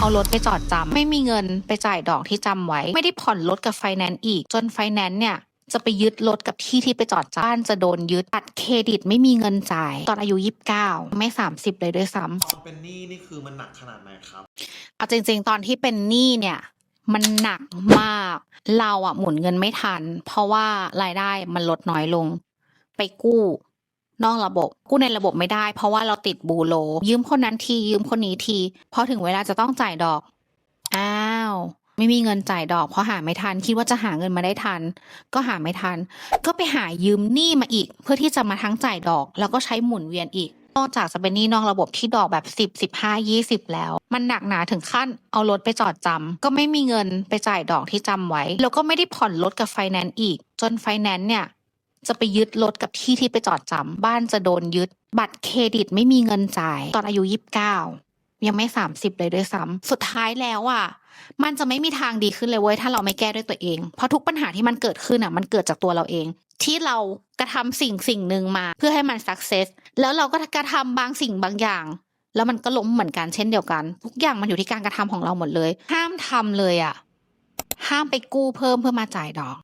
เอารถไปจอดจำไม่มีเงินไปจ่ายดอกที่จำไว้ ไม่ได้ผ่อนรถกับไฟแนนซ์อีก จนไฟแนนซ์เนี่ยจะไปยึดรถกับที่ที่ไปจอดจำบ้านจะโดนยึดบัตรเครดิตไม่มีเงินจ่าย ตอนอายุ 29 ไม่ 30 เลยด้วยซ้ำตอนเป็นหนี้นี่คือมันหนักขนาดไหนครับ เอาจริง ๆ ตอนที่เป็นหนี้เนี่ย มันหนักมาก เราอะหมุนเงินไม่ทัน เพราะว่ารายได้มันลดน้อยลง ไปกู้ นอกระบบ กู้ในระบบไม่ได้ เพราะว่าเราติดบูโรยืมคนนั้นทียืมคนนี้ทีพอถึงเวลาจะต้องจ่ายดอก อ้าว ไม่มีเงินจ่ายดอก เพราะหาไม่ทัน คิดว่าจะหาเงินมาได้ทัน ก็หาไม่ทัน ก็ไปหายืมหนี้มาอีก เพื่อที่จะมาทั้งจ่ายดอก แล้วก็ใช้หมุนเวียนอีก นอกจากจะเป็นหนี้นอกระบบที่ดอกแบบสิบสิบห้ายี่สิบแล้ว มันหนักหนาถึงขั้นเอารถไปจอดจำก็ไม่มีเงินไปจ่ายดอกที่จำไว้ แล้วก็ไม่ได้ผ่อนรถกับไฟแนนซ์อีก จนไฟแนนซ์เนี่ย จะไปยึดรถกับที่ที่ไปจอดจำบ้านจะโดนยึด บัตรเครดิตไม่มีเงินจ่าย ตอนอายุยี่สิบเก้ายังไม่สามสิบเลยด้วยซ้ำสุดท้ายแล้วอะมันจะไม่มีทางดีขึ้นเลยเว้ยถ้าเราไม่แก้ด้วยตัวเอง เพราะทุกปัญหาที่มันเกิดขึ้นอะ มันเกิดจากตัวเราเอง ที่เรากระทำสิ่งสิ่งหนึ่งมา เพื่อให้มันสักเซสแล้วเราก็กระทำบางสิ่งบางอย่าง แล้วมันก็ล้มเหมือนกันเช่นเดียวกัน ทุกอย่างมันอยู่ที่การกระทำของเราหมดเลย ห้ามทำเลยอะ ห้ามไปกู้เพิ่มเพื่อมาจ่ายดอก